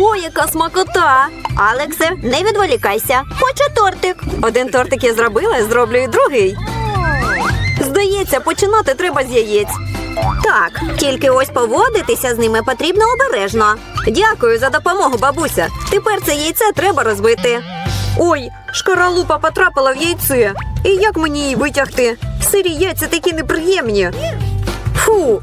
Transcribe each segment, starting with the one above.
Ого, яка смакота! Алексе, не відволікайся. Хочу тортик. Один тортик я зробила, зроблю і другий. Здається, починати треба з яєць. Так, тільки ось поводитися з ними потрібно обережно. Дякую за допомогу, бабуся. Тепер це яйце треба розбити. Ой, шкаралупа потрапила в яйце. І як мені її витягти? Сирі яйця такі неприємні. Фу.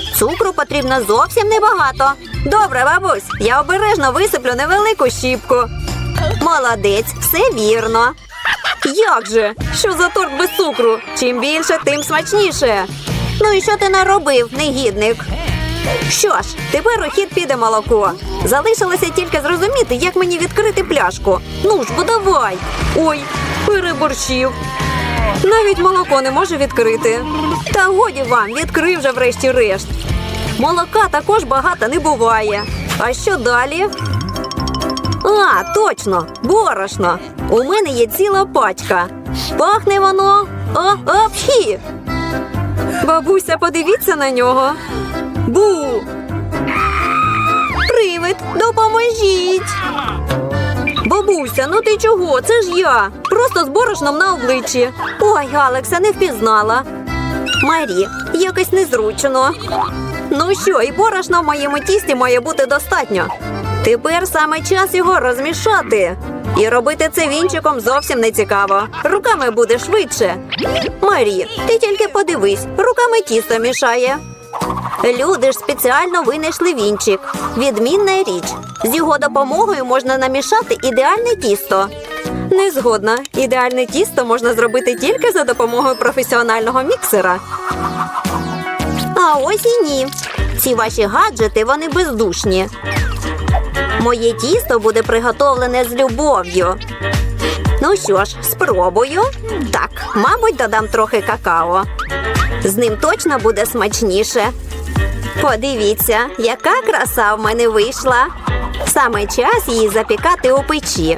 Цукру потрібно зовсім небагато. Добре, бабусь, я обережно висиплю невелику щіпку. Молодець, все вірно. Як же? Що за торт без цукру? Чим більше, тим смачніше. Ну і що ти наробив, негідник? Що ж, тепер у хід піде молоко. Залишилося тільки зрозуміти, як мені відкрити пляшку. Ну ж, бо давай. Ой, переборщив. Навіть молоко не може відкрити. Та годі вам, відкрив вже врешті-решт. Молока також багато не буває. А що далі? А, точно, борошно. У мене є ціла пачка. Пахне воно. О, апхі. Бабуся, подивіться на нього. Бу. Привид, допоможіть. Бабуся, ну ти чого? Це ж я. Просто з борошном на обличчі. Ой, Алекса, не впізнала. Марі, якось незручно. Ну що, і борошна в моєму тісті має бути достатньо. Тепер саме час його розмішати. І робити це вінчиком зовсім не цікаво. Руками буде швидше. Марі, ти тільки подивись, руками тісто мішає. Люди ж спеціально винайшли вінчик. Відмінна річ. З його допомогою можна намішати ідеальне тісто. Не згодна. Ідеальне тісто можна зробити тільки за допомогою професіонального міксера. А ось і ні. Ці ваші гаджети вони бездушні. Моє тісто буде приготовлене з любов'ю. Ну що ж, спробую. Так, мабуть, додам трохи какао. З ним точно буде смачніше. Подивіться, яка краса в мене вийшла. Саме час її запікати у печі.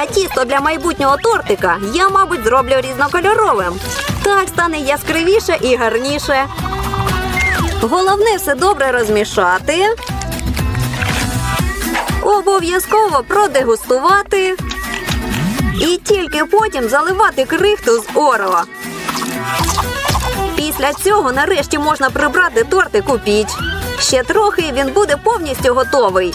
А тісто для майбутнього тортика я, мабуть, зроблю різнокольоровим. Так стане яскравіше і гарніше. Головне все добре розмішати. Обов'язково продегустувати. І тільки потім заливати крихту з орео. Після цього нарешті можна прибрати тортик у піч. Ще трохи він буде повністю готовий.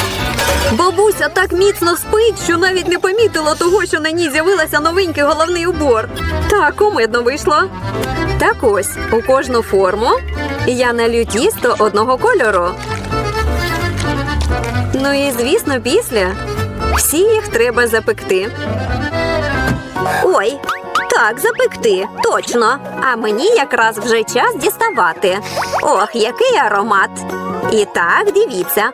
Бабуся так міцно спить, що навіть не помітила того, що на ній з'явилася новенький головний убор. Так, кумедно вийшло. Так ось, у кожну форму я налью тісто одного кольору. Ну і звісно, після всі їх треба запекти. Ой, так, запекти, точно. А мені якраз вже час діставати. Ох, який аромат. І так, дивіться.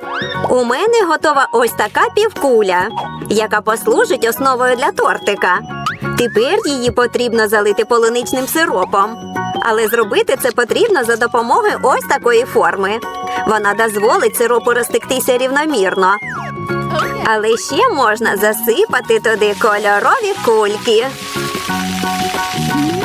У мене готова ось така півкуля, яка послужить основою для тортика. Тепер її потрібно залити полуничним сиропом. Але зробити це потрібно за допомогою ось такої форми. Вона дозволить сиропу розтектися рівномірно. Але ще можна засипати туди кольорові кульки.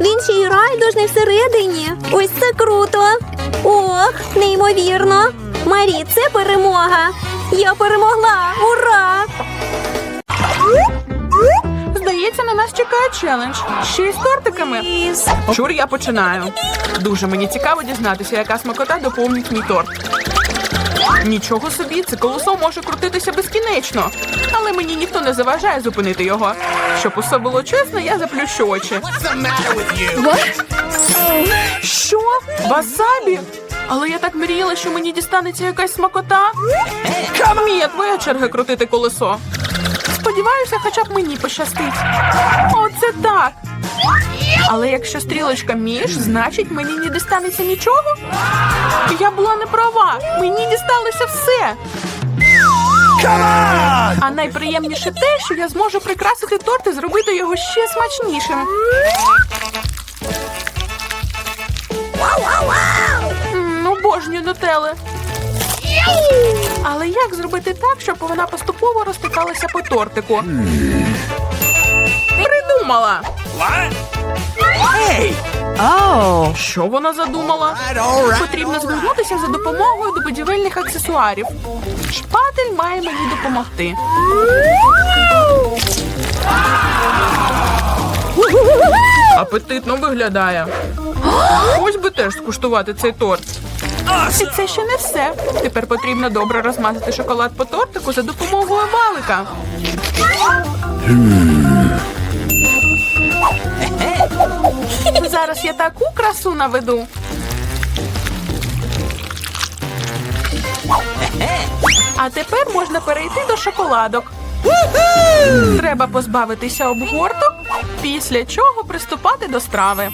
Він ще й райдужний всередині. Ось це круто. Ох, неймовірно. Марі, це перемога. Я перемогла. Ура! Здається, на нас чекає челендж. Ще й з тортиками. Чур, я починаю. Дуже мені цікаво дізнатися, яка смакота доповнить мій торт. Нічого собі, це колесо може крутитися безкінечно, але мені ніхто не заважає зупинити його. Щоб усе було чесно, я заплющу очі. Що? Васабі? Але я так мріяла, що мені дістанеться якась смакота. Мія, твоя черга крутити колесо. Сподіваюся, хоча б мені пощастить. Оце так. Але якщо стрілочка між, значить мені не дістанеться нічого. Я була не права. Мені дісталося все. А найприємніше те, що я зможу прикрасити торт і зробити його ще смачнішим. Обожнюю нутели. Але як зробити так, щоб вона поступово розтикалася по тортику? Придумала. What? Hey! Що вона задумала? Потрібно звернутися за допомогою до будівельних аксесуарів. Шпатель має мені допомогти. Апетитно виглядає. Ось би теж скуштувати цей торт. І це ще не все. Тепер потрібно добре розмазати шоколад по тортику за допомогою валика. Зараз я таку красу наведу. А тепер можна перейти до шоколадок. Треба позбавитися обгорток, після чого приступати до страви.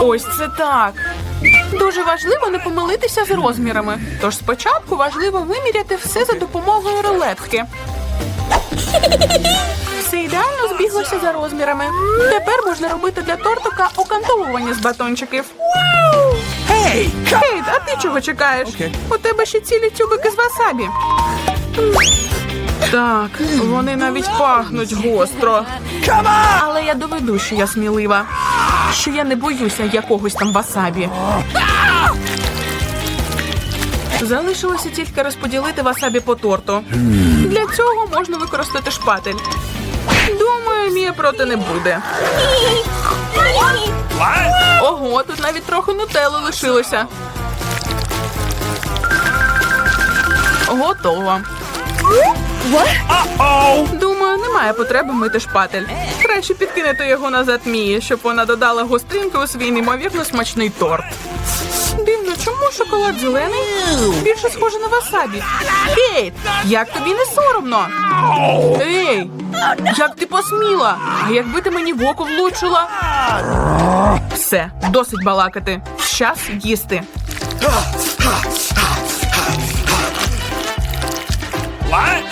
Ось це так. Дуже важливо не помилитися з розмірами. Тож спочатку важливо виміряти все за допомогою рулетки. Ідеально збіглося за розмірами. Тепер можна робити для тортика окантовування з батончиків. Hey, Кейт, а ти чого чекаєш? Окей. У тебе ще цілі тюбики з васабі. Так, вони навіть пахнуть гостро. Але я доведу, що я смілива. Що я не боюся якогось там васабі. Залишилося тільки розподілити васабі по торту. Для цього можна використати шпатель. Думаю, Мія проти не буде. Ого, тут навіть трохи нутелли лишилося. Готово. Думаю, немає потреби мити шпатель. Краще підкинути його назад Мії, щоб вона додала гостринки у свій неймовірно смачний торт. Чому шоколад зелений? Більше схоже на васабі. Кейт, як тобі не соромно? Ей, як ти посміла? А якби ти мені в око влучила? Все, досить балакати. Час їсти.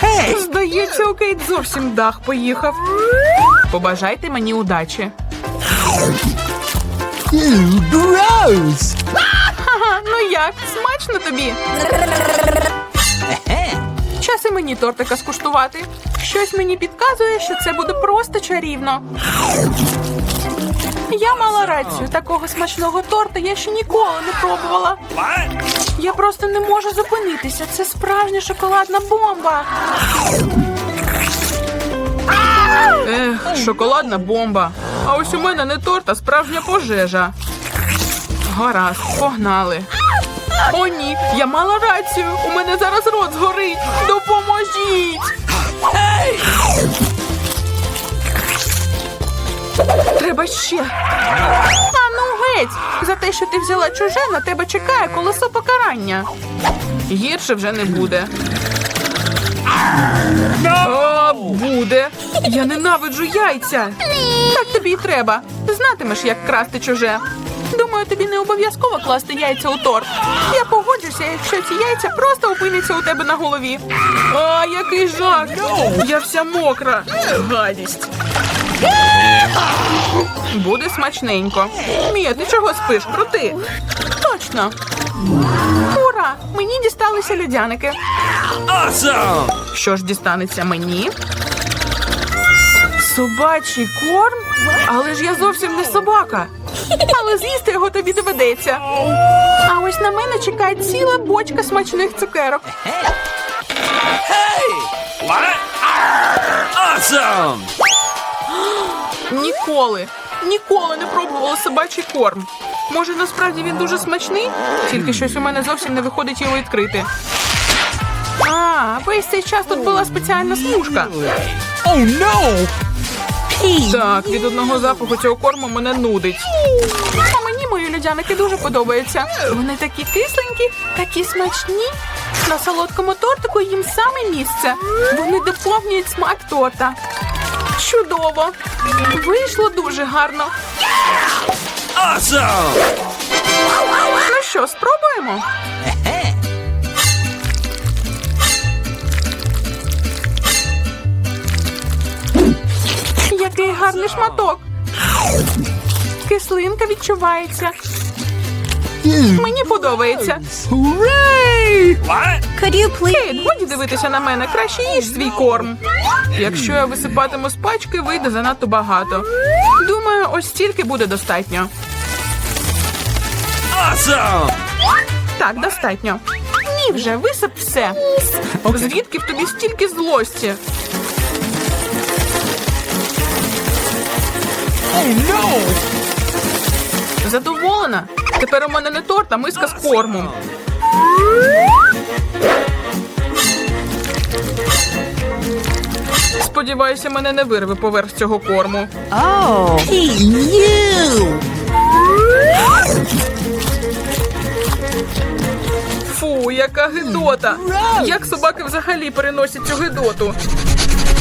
Hey! Здається, у Кейт зовсім дах поїхав. Побажайте мені удачі. Gross! Ну як? Смачно тобі? Час і мені тортика скуштувати. Щось мені підказує, що це буде просто чарівно. Я мала рацію. Такого смачного торта я ще ніколи не пробувала. Я просто не можу зупинитися. Це справжня шоколадна бомба. Ех, шоколадна бомба. А ось у мене не торт, а справжня пожежа. Гаразд, погнали. О, ні, я мала рацію. У мене зараз рот згорить. Допоможіть! Треба ще. А ну геть! За те, що ти взяла чуже, на тебе чекає колесо покарання. Гірше вже не буде. О, буде. Я ненавиджу яйця. Так тобі й треба. Знатимеш, як красти чуже. Думаю, тобі не обов'язково класти яйця у торт. Я погоджуся, якщо ці яйця просто опиняться у тебе на голові. А, який жах! Я вся мокра. Гадість. Буде смачненько. Мія, ти чого спиш? Крути. Точно. Ура! Мені дісталися людяники. Awesome! Що ж дістанеться мені? Собачий корм? Але ж я зовсім не собака. Але з'їсти його тобі доведеться. А ось на мене чекає ціла бочка смачних цукерок. Awesome! Ніколи, ніколи не пробувала собачий корм. Може, насправді він дуже смачний, тільки щось у мене зовсім не виходить його відкрити. А, весь цей час тут була спеціальна смужка. Oh no! Так, від одного запаху цього корму мене нудить. А мені мої людяники дуже подобаються. Вони такі кисленькі, такі смачні. На солодкому тортику їм саме місце. Вони доповнюють смак торта. Чудово! Вийшло дуже гарно. Awesome! Ну що, спробуємо? Який гарний шматок. Кислинка відчувається. Мені подобається. Кейт, годі дивитися на мене, краще їж свій корм. Якщо я висипатиму з пачки, вийде занадто багато. Думаю, ось стільки буде достатньо. Так, достатньо. Ні, вже висип все. Звідки в тобі стільки злості? No! Задоволена? Тепер у мене не торт, а миска з кормом. Сподіваюся, мене не вирве поверх цього корму. Hey, you! Фу, яка гидота. Як собаки взагалі переносять цю гидоту?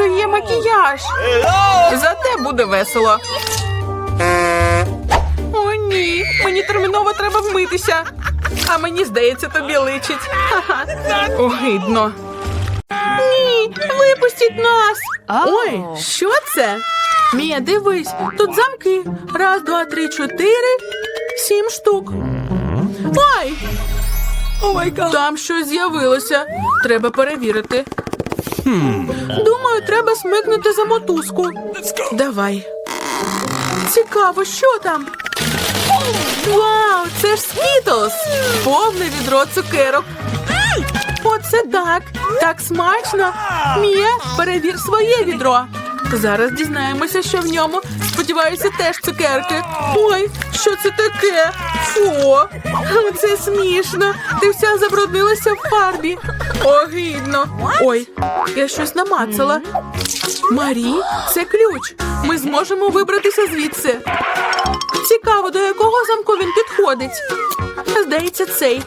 Це зіпсує макіяж. Зате буде весело. О, ні. Мені терміново треба вмитися. А мені здається, тобі личить. Огидно. Ні, випустіть нас. Ой, що це? Мія, дивись, тут замки. Раз, два, три, чотири, сім штук. Ой! Там щось з'явилося. Треба перевірити. Думаю, треба смикнути за мотузку. Давай. Цікаво, що там? Вау, це ж Скітлс! Повне відро цукерок. Оце так. Так смачно. Мія, перевір своє відро. Зараз дізнаємося, що в ньому. Сподіваюся, теж цукерки. Ой, що це таке? Фу, це смішно. Ти вся забруднилася в фарбі. Огидно. Ой, я щось намацала. Марі, це ключ. Ми зможемо вибратися звідси. Цікаво, до якого замку він підходить. Здається, цей.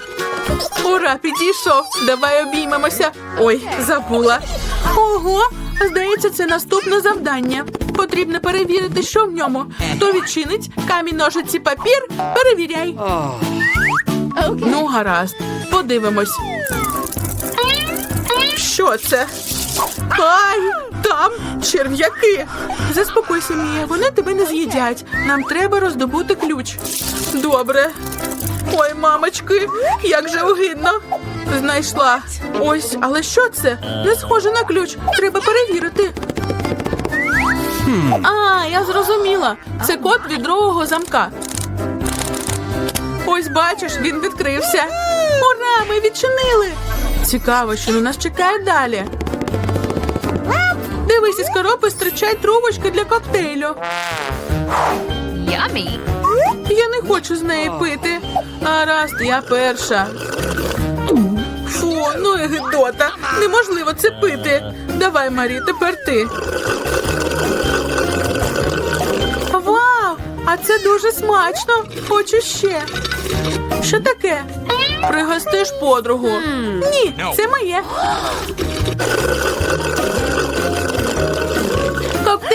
Ура, підійшов. Давай обіймемося. Ой, забула. Ого, здається, це наступне завдання. Потрібно перевірити, що в ньому. Хто відчинить камінь, ножиці, папір, перевіряй. Ну, гаразд, подивимось. Що це? Ай, там черв'яки. Заспокойся, Мія, вони тебе не з'їдять. Нам треба роздобути ключ. Добре. Ой, мамочки, як же огидно. Знайшла. Ось, але що це? Не схоже на ключ. Треба перевірити. А, я зрозуміла. Це код від другого замка. Ось бачиш, він відкрився. Ура! Ми відчинили! Цікаво, що на нас чекає далі. Дивись, із коробки стирчать трубочки для коктейлю. Yummy. Я не хочу з неї пити. Гаразд, я перша. Ну і гидота. Неможливо це пити. Давай, Марі, тепер ти. Вау! А це дуже смачно. Хочу ще. Що таке? Пригостиш подругу. Ні, це моє.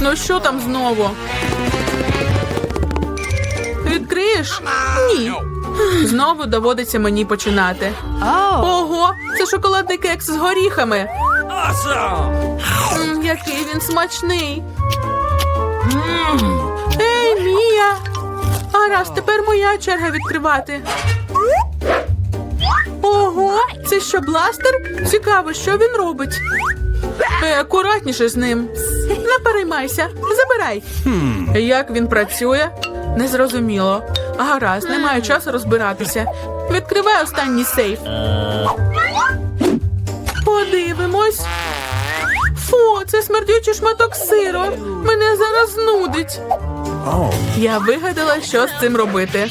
Ну що там знову? Відкриєш? Ні. Знову доводиться мені починати. Ого, це шоколадний кекс з горіхами. М, який він смачний. Ей, Мія! Гаразд, тепер моя черга відкривати. Ого, це що бластер? Цікаво, що він робить. Е, акуратніше з ним. Не переймайся, забирай. Як він працює? Незрозуміло. Гаразд, немає часу розбиратися. Відкривай останній сейф. Подивимось. Фу, це смердючий шматок сиру. Мене зараз знудить. Я вигадала, що з цим робити.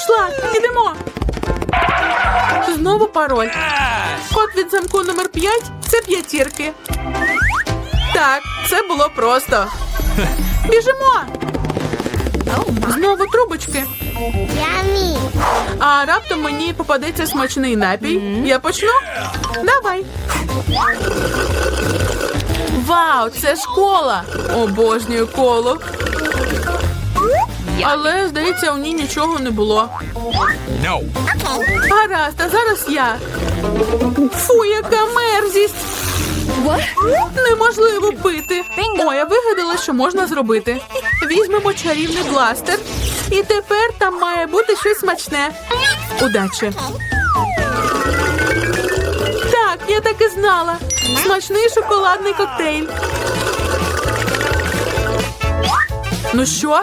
Знайшла. Ідемо. Знову пароль. Код від замку номер 5 – це п'ятірки. Так, це було просто. Біжимо. Знову трубочки. А раптом мені попадеться смачний напій. Я почну? Давай. Вау, це школа! Обожнюю коло. Але, здається, у ній нічого не було. No. Гаразд, а зараз я. Фу, яка мерзість! Неможливо пити. О, я вигадала, що можна зробити. Візьмемо чарівний бластер. І тепер там має бути щось смачне. Удачі! Так, я так і знала. Смачний шоколадний коктейль. Ну що?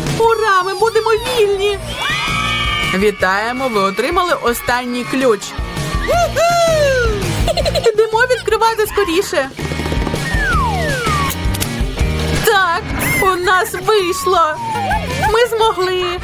Ура! Ми будемо вільні. Вітаємо, ви отримали останній ключ. Ідемо відкривати скоріше. Так, у нас вийшло. Ми змогли.